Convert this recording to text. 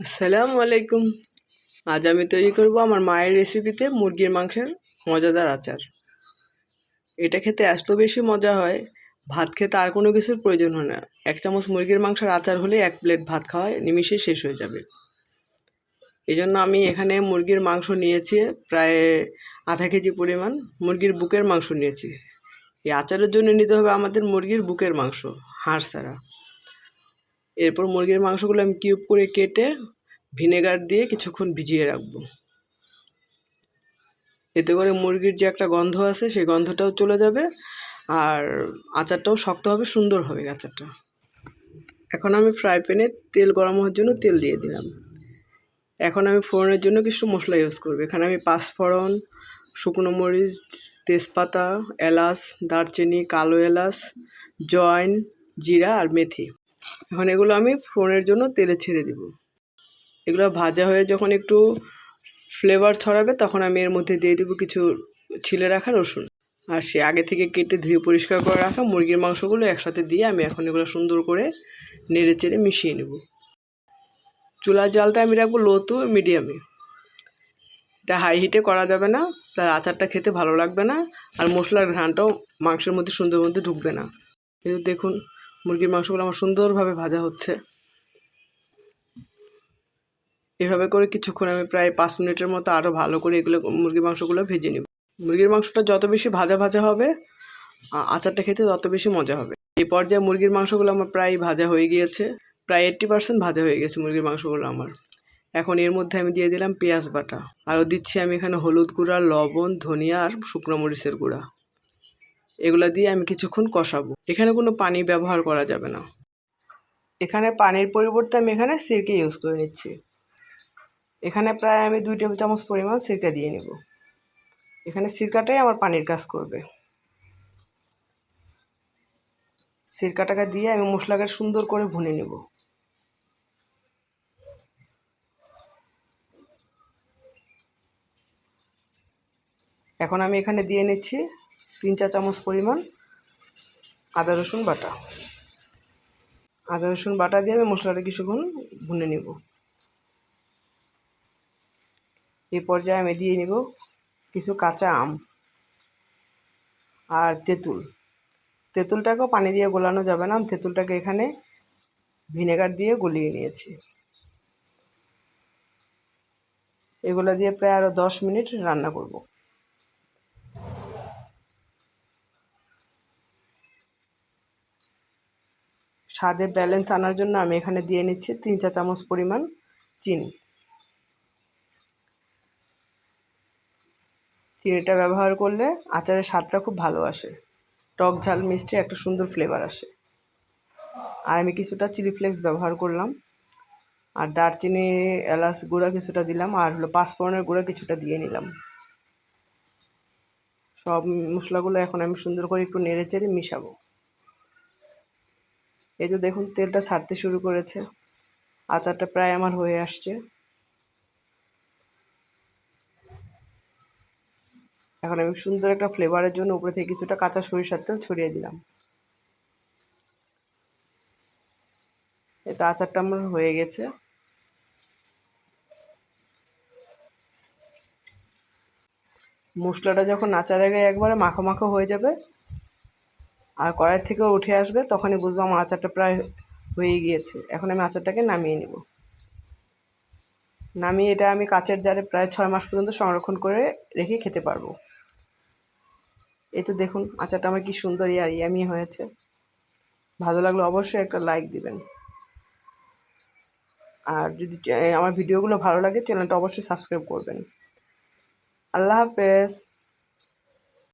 আসসালামু আলাইকুম। আজ আমি তৈরি করব আমার মায়ের রেসিপিতে মুরগির মাংসের মজাদার আচার। এটা খেতে এত বেশি মজা হয়, ভাত খেতে আর কোনো কিছুর প্রয়োজন হয় না। এক চামচ মুরগির মাংসের আচার হলে এক প্লেট ভাত খাওয়ায় নিমিশে শেষ হয়ে যাবে। এই জন্য আমি এখানে মুরগির মাংস নিয়েছি প্রায় আধা কেজি পরিমাণ। মুরগির বুকের মাংস নিয়েছি। এই আচারের জন্য নিতে হবে আমাদের মুরগির বুকের মাংস, হাড় ছাড়া। এরপর মুরগির মাংসগুলো আমি কিউব করে কেটে ভিনেগার দিয়ে কিছুক্ষণ ভিজিয়ে রাখব। এতে করে মুরগির যে একটা গন্ধ আছে, সেই গন্ধটাও চলে যাবে আর আচারটাও শক্ত হবে, সুন্দর হবে আচারটা। এখন আমি ফ্রাই প্যানে তেল গরম হওয়ার জন্য তেল দিয়ে দিলাম। এখন আমি ফোড়নের জন্য কিছু মশলা ইউজ করব। এখানে আমি পাঁচফোড়ন, শুকনো মরিচ, তেজপাতা, এলাচ, দারচিনি, কালো এলাচ জয়েন জিরা আর মেথি। এখন এগুলো আমি ফোড়নের জন্য তেলে ছেড়ে দিব। এগুলো ভাজা হয়ে যখন একটু ফ্লেভার ছড়াবে তখন আমি এর মধ্যে দিয়ে দেবো কিছু ছিলে রাখা রসুন। আর সে আগে থেকে কেটে ধুয়ে পরিষ্কার করে রাখা মুরগির মাংসগুলো একসাথে দিয়ে আমি এখন এগুলো সুন্দর করে নেড়ে চেড়ে মিশিয়ে নেব। চুলার জালটা আমি রাখব লো টু মিডিয়ামে এটা হাই হিটে করা যাবে না, তার আচারটা খেতে ভালো লাগবে না, আর মশলার ঘ্রাণটাও মাংসের মধ্যে সুন্দর মধ্যে ঢুকবে না। কিন্তু দেখুন মুরগির মাংসগুলো আমার সুন্দরভাবে ভাজা হচ্ছে। এভাবে করে কিছুক্ষণ আমি প্রায় পাঁচ মিনিটের মতো আরও ভালো করে এগুলো মুরগির মাংসগুলো ভেজে নিব। মুরগির মাংসটা যত বেশি ভাজা ভাজা হবে আচারটা খেতে তত বেশি মজা হবে। এই পর্যায়ে মুরগির মাংসগুলো আমার প্রায় ভাজা হয়ে গিয়েছে, প্রায় এইট্টি পার্সেন্ট ভাজা হয়ে গেছে মুরগির মাংসগুলো আমার। এখন এর মধ্যে আমি দিয়ে দিলাম পেঁয়াজ বাটা। আরও দিচ্ছি আমি এখানে হলুদ গুঁড়া, লবণ, ধনিয়া আর শুকনো মরিচের গুঁড়া। এগুলো দিয়ে আমি কিছুক্ষণ কষাবো। এখানে কোনো পানি ব্যবহার করা যাবে না। এখানে পানির পরিবর্তে আমি এখানে সিরকে ইউজ করে নিচ্ছি। এখানে প্রায় আমি দুই টেবিল চামচ পরিমাণ সিরকা দিয়ে নেব। এখানে সিরকাটাই আমার পানির কাজ করবে। সিরকাটাকে দিয়ে আমি মশলাকে সুন্দর করে ভুনে নেব। এখন আমি এখানে দিয়ে নিচ্ছি তিন চা চামচ পরিমাণ আদা রসুন বাটা। আদা রসুন বাটা দিয়ে আমি মশলাটা কিছুক্ষণ ভুনে নেব। এই পর্যায়ে আমি দিয়ে নিব কিছু কাঁচা আম আর তেঁতুল। তেঁতুলটাকেও পানি দিয়ে গোলানো যাবে না, তেঁতুলটাকে এখানে ভিনেগার দিয়ে গলিয়ে নিয়েছি। এগুলো দিয়ে প্রায় আরও দশ মিনিট রান্না করব। স্বাদে ব্যালেন্স আনার জন্য আমি এখানে দিয়ে নিচ্ছি তিন চা চামচ পরিমাণ চিনি। চিনিটা ব্যবহার করলে আচারের স্বাদটা খুব ভালো আসে। টক ঝাল, মিষ্টি একটা সুন্দর ফ্লেভার আসে। আর আমি কিছুটা চিলি ফ্লেক্স ব্যবহার করলাম। আর দারচিনি, এলাচ গুঁড়া কিছুটা দিলাম আর হলো পাঁচফোড়নের গুঁড়া কিছুটা দিয়ে নিলাম। সব মশলাগুলো এখন আমি সুন্দর করে একটু নেড়ে চেড়ে মিশাবো। এই তো দেখুন, তেলটা ছাড়তে শুরু করেছে। আচারটা প্রায় আমার হয়ে আসছে। এখন আমি সুন্দর একটা ফ্লেভারের জন্য উপরে থেকে কিছুটা কাঁচা সরিষার তেল ছড়িয়ে দিলাম। এতে আচারটা আমার হয়ে গেছে। মশলাটা যখন আচারে গায়ে একবারে মাখো মাখো হয়ে যাবে আর কড়াই থেকে উঠে আসবে, তখনই বুঝব আমার আচারটা প্রায় হয়ে গিয়েছে। এখন আমি আচারটাকে নামিয়ে নেব। নামিয়ে এটা আমি কাচের জারে প্রায় ছয় মাস পর্যন্ত সংরক্ষণ করে রেখে খেতে পারব। এই তো দেখুন, আচারটা আমার কি সুন্দর ইয়ার ইয়ামি হয়েছে। ভালো লাগলে অবশ্যই একটা লাইক দিবেন। আর যদি আমার ভিডিওগুলো ভালো লাগে, চ্যানেলটা অবশ্যই সাবস্ক্রাইব করবেন। আল্লাহ হাফেজ।